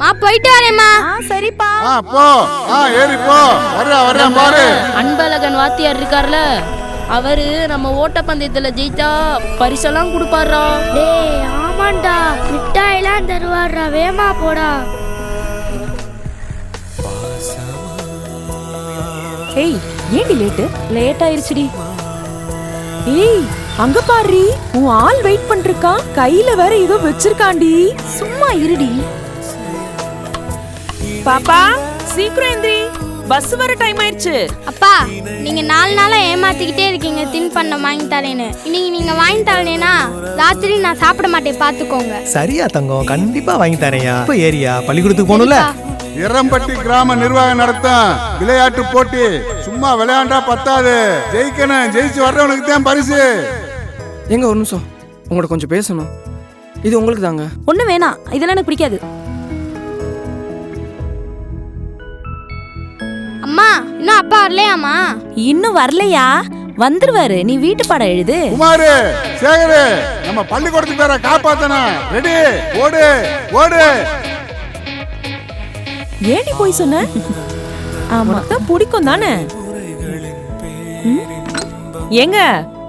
மா போயிட்டு வரேம்மா. ஆ சரிப்பா. ஆ போ. ஆ ஏறி போ. வர்றா வர்றா பாரு. அன்பழகன் வாத்தியார் இருக்கார்ல அவரு நம்ம ஓட்டப்பந்தயத்துல ஜெயித்தா பரிசெல்லாம் கொடுப்பாரா டேய் ஆமாண்டா. மிட்டாயெல்லாம் தருவாரா வேமா போடா. ஏய் ஏண்டி லேட்டு லேட் ஆயிருச்சுடி. ஏய் அங்க பாருடி உன் ஆள் வெயிட் பண்ணிருக்கான் கையில வேற ஏதோ வச்சிருக்காண்டி சும்மா இருடி. பாப்பா சீக்கிரம் எந்திரி. பஸ் வர டைம் ஆயிடுச்சு. அப்பா நீங்க நாலு நாளா ஏமாத்திக்கிட்டே இருக்கீங்க. தின் பண்ண வாங்கி தரேன்னு. இன்னைக்கு நீங்க வாங்கி தரலேனா ராத்திரி நான் சாப்பிட மாட்டேன். பாத்துக்கோங்க. சரியா தங்கம். கண்டிப்பா வாங்கி தரேன்யா. இப்ப ஏரியா பள்ளிக்கூடத்துக்கு போகணும்ல? இரம்பட்டி கிராம நிர்வாகம் நடத்தும் விளையாட்டு போட்டி. சும்மா விளையாண்டா பத்தாது. ஜெயிக்கணும். ஜெயிச்சு வர்றவனுக்கு தான் பரிசு. எங்க ஒரு நிமிஷம். உங்கள்ட்ட கொஞ்சம் பேசணும். இது உங்களுக்கு தாங்க ஒண்ணு வேணாம். இதெல்லாம் எனக்கு பிடிக்காது. அப்பா வரலையாம்மா? இன்னும் வரலையா? வந்துருவாரு. நீ வீட்டு பாடம் எழுது. குமாரு சேகரு நம்ம பள்ளிக்கூடத்துக்கு பேரை காப்பாத்தணும். ரெடி ஓடு ஓடு. ஏண்டி போய் சொன்ன? ஆமா. தான் பிடிக்கும் தானே? ஏங்க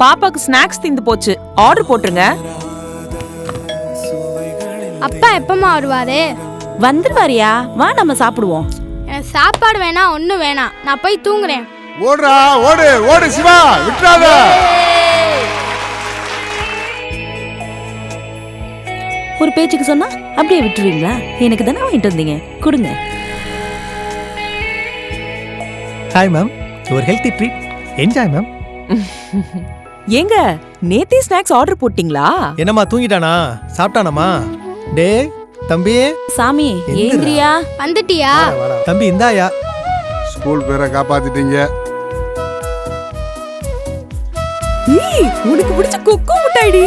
பாப்பாக்கு ஸ்நாக்ஸ் திந்து போச்சு. ஆர்டர் போட்டுருங்க. அப்பா எப்பமா வருவாரு? வந்துருவாரியா? வா நம்ம சாப்பிடுவோம். சாப்பாடு வேணாம் ஒன்றும் வேணாம் நான் போய் தூங்குறேன். ஓடுறா ஓடு ஓடு சிவா விட்டுறாத. ஒரு பேச்சுக்கு சொன்னா அப்படியே விட்டுருவீங்களா? எனக்கு தானே வாங்கிட்டு வந்தீங்க. கொடுங்க. ஹாய் மேம் ஒரு ஹெல்த்தி ட்ரீட் என்ஜாய் மேம் ஏங்க நேத்தே ஸ்நாக்ஸ் ஆர்டர் போட்டீங்களா? என்னம்மா தூங்கிட்டானா? சாப்பிட்டானாமா டே தம்பி. சாமி. ஏந்திரியா வந்துட்டியா. தம்பி இந்தாயா. ஸ்கூல் பேரை காப்பாத்திட்டீங்க. உனக்கு பிடிச்ச கொக்கு முட்டாய்டி.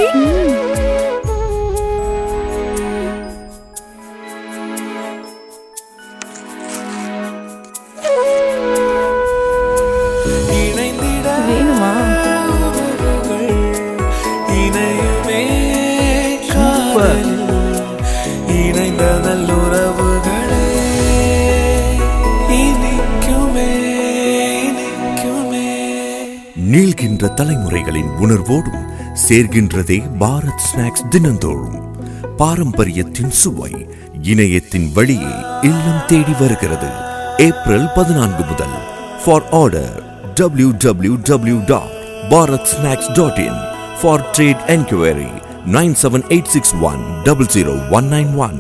வேணுமா? நீள்கின்ற தலைமுறைகளின் உணர்வோடும் சேர்கின்றதே பாரத் ஸ்நாக்ஸ் தினந்தோறும். பாரம்பரியத்தின் சுவை இணையத்தின் வழியே இல்லம் தேடி வருகிறது. ஏப்ரல் பதினான்கு முதல். For order W W W dot Bharat snacks dot in for trade enquiry nine seven eight six one double zero one nine one